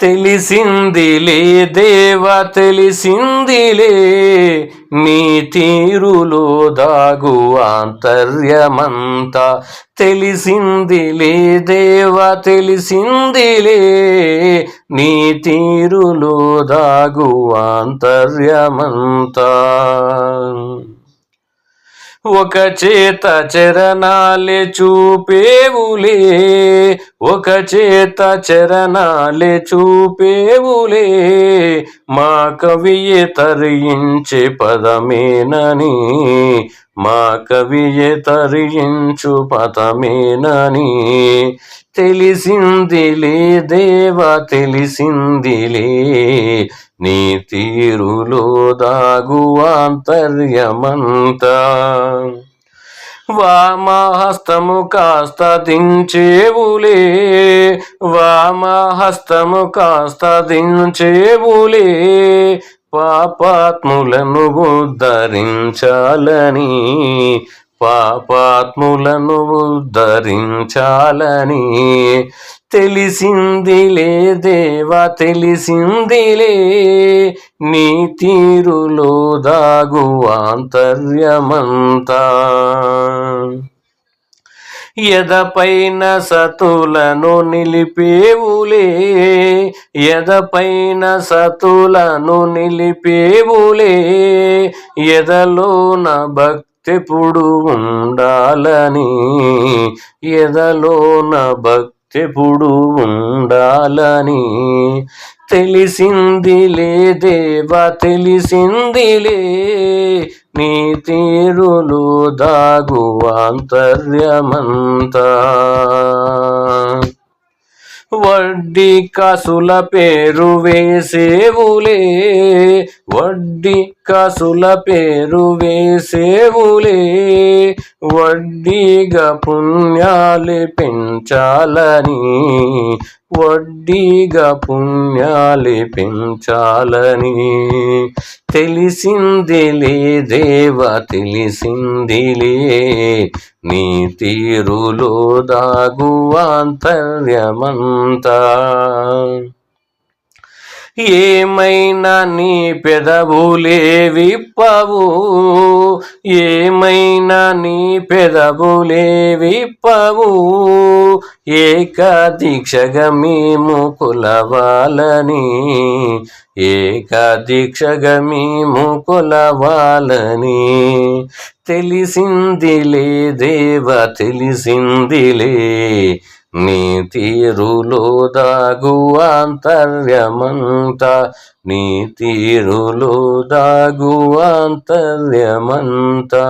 తెలిసిందిలే దేవ తెలిసిందిలే నీ తీరులో దాగు ఆంతర్యమంతా. తెలిసిందిలే దేవ తెలిసిందిలే నీ తీరులో దాగు ఆంతర్యమంతా. ఒక చేత చరణాలే చూపేవులే. ఒక చేత చరణాలే చూపేవులే. మా కవియే తరించే పదమేనని మా కవియే తరించు పదమేనని తెలిసిందిలే దేవ తెలిసిందిలే. నీ తీరులో దాగు ఆంతర్యమంతా. వామహస్తము కాస్త దించేవులే వామహస్తము కాస్త దించేవులే. పాపాత్ములను ఉద్ధరించాలని పాపాత్ములను ఉద్ధరించాలని. తెలిసిందిలే దేవా తెలిసిందిలే నీ తీరులో దాగు ఆంతర్యమంతా. ఎదపైన సతులను నిలిపేవులే ఎదపైన సతులను నిలిపేవులే ఎదలోన భక్తిపుడు ఉండాలని ఎదలోన భక్తిపుడు ఉండాలని. తెలిసిందిలే దేవా తెలిసిందిలే నీ తీరులు దాగు ఆంతర్యమంతా వడ్డీ కాసుల పేరు వేసేవులే వడ్డీ కసుల పేరు వేసేవులే. వడ్డీగా పుణ్యాలు పెంచాలని వడ్డీగా పుణ్యాలు పెంచాలని. తెలిసిందిలే దేవ తెలిసిందిలే నీ తీరులో దాగు ఆంతర్యమంతా ఏమైనా నీ పెదవులే విప్పవు ఏమైనా నీ పెదవులే విప్పవు ఏకాదీక్షగా మేము కులవాలని ఏకాదీక్షగా మేము కులవాలని. తెలిసిందిలే దేవ తెలిసిందిలే నీ తీరులో దాగు ఆంతర్యమంతా నీ తీరులో దాగు ఆంతర్యమంతా